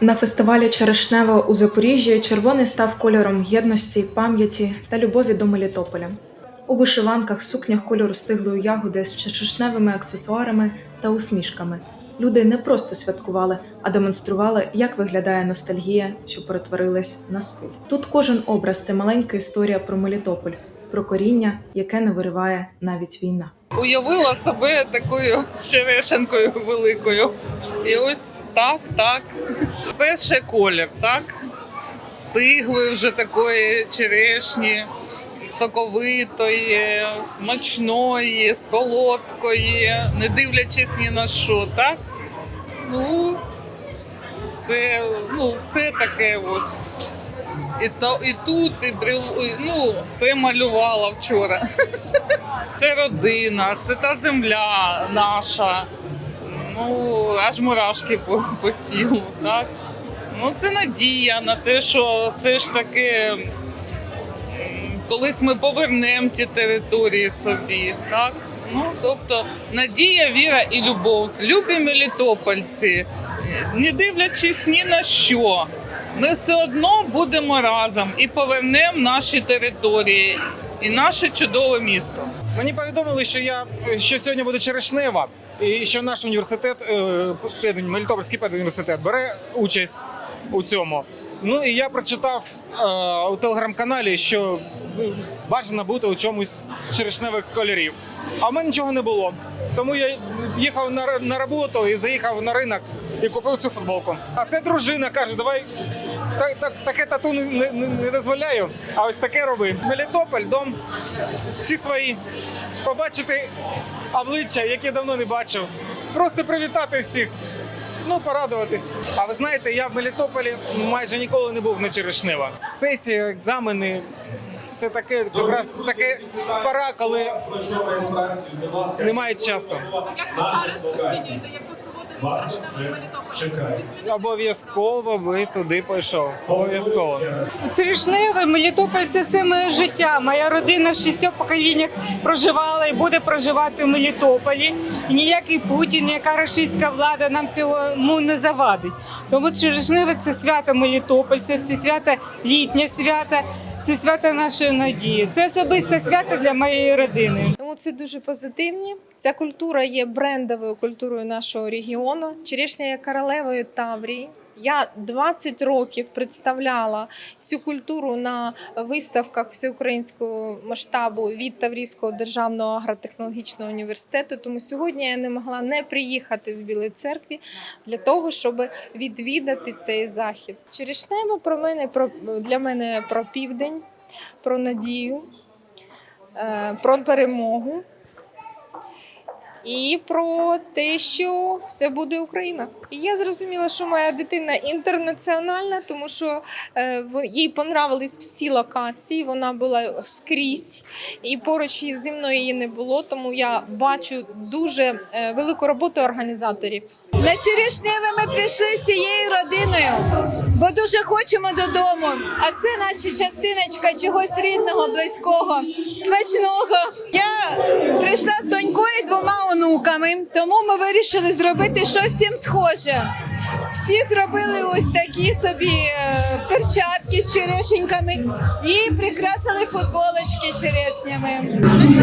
На фестивалі Черешнево у Запоріжжі червоний став кольором єдності, пам'яті та любові до Мелітополя. У вишиванках, сукнях кольору стиглої ягоди з черешневими аксесуарами та усмішками. Люди не просто святкували, а демонстрували, як виглядає ностальгія, що перетворилась на стиль. Тут кожен образ це маленька історія про Мелітополь, про коріння, яке не вириває навіть війна. уявила себе такою черешенкою великою. І ось так, так. Перший колір, так? Стиглої вже такої черешні, соковитої, смачної, солодкої, не дивлячись ні на що, так? Ну, це ну, все таке ось. І, то, і тут, і і, ну, це малювала вчора. Це родина, це та земля наша. Ну, аж мурашки по, по тілу, так? Ну, це надія на те, що все ж таки колись ми повернемо ті території собі, так? Ну, тобто надія, віра і любов. Любі мелітопольці, не дивлячись ні на що, ми все одно будемо разом і повернемо наші території і наше чудове місто. Мені повідомили, що я що сьогодні буде черешнева, і що наш університет, е, Педагог- Мелітопольський педуніверситет бере участь у цьому. Ну і я прочитав е, у телеграм-каналі, що е, бажано бути у чомусь черешневих кольорів. А в мене нічого не було. Тому я їхав на, на роботу і заїхав на ринок і купив цю футболку. А це дружина каже: давай так, так, таке тату не, не, не дозволяю, а ось таке роби. Мелітополь, дом, всі свої. Побачити обличчя, які давно не бачив. Просто привітати всіх. Ну, порадуватись. А ви знаєте, я в Мелітополі майже ніколи не був на Черешнева. Сесії, екзамени, все таке, якраз таке пора, коли немає часу. Як ви зараз оцінюєте, як ви Мелітополь? Обов'язково би туди пішов. Обов'язково. Черешневе, Мелітополь це все моє життя. Моя родина в шістьох поколіннях проживала і буде проживати в Мелітополі. І ніякий Путін, ніяка російська влада нам цьому не завадить. Тому Черешневе це свято Мелітополь, це, це свято літнє свято, це свято нашої надії. Це особисте свято для моєї родини. Це дуже позитивні. Ця культура є брендовою культурою нашого регіону. Черешня є королевою Таврії. Я 20 років представляла цю культуру на виставках всеукраїнського масштабу від Таврійського державного агротехнологічного університету. Тому сьогодні я не могла не приїхати з Білої церкви для того, щоб відвідати цей захід. Черешнево про мене про для мене про південь, про надію, про перемогу і про те, що все буде Україна. І я зрозуміла, що моя дитина інтернаціональна, тому що е, їй понравились всі локації. Вона була скрізь, і поруч зі мною її не було. Тому я бачу дуже е, велику роботу організаторів. На Черешневе ми прийшли з цією родиною, бо дуже хочемо додому. А це наче частиночка чогось рідного, близького, смачного. Я прийшла з донькою і двома онуками, тому ми вирішили зробити щось з цим схоже. Всі зробили ось такі собі е, перчатки з черешеньками і прикрасили футболочки черешнями. Зі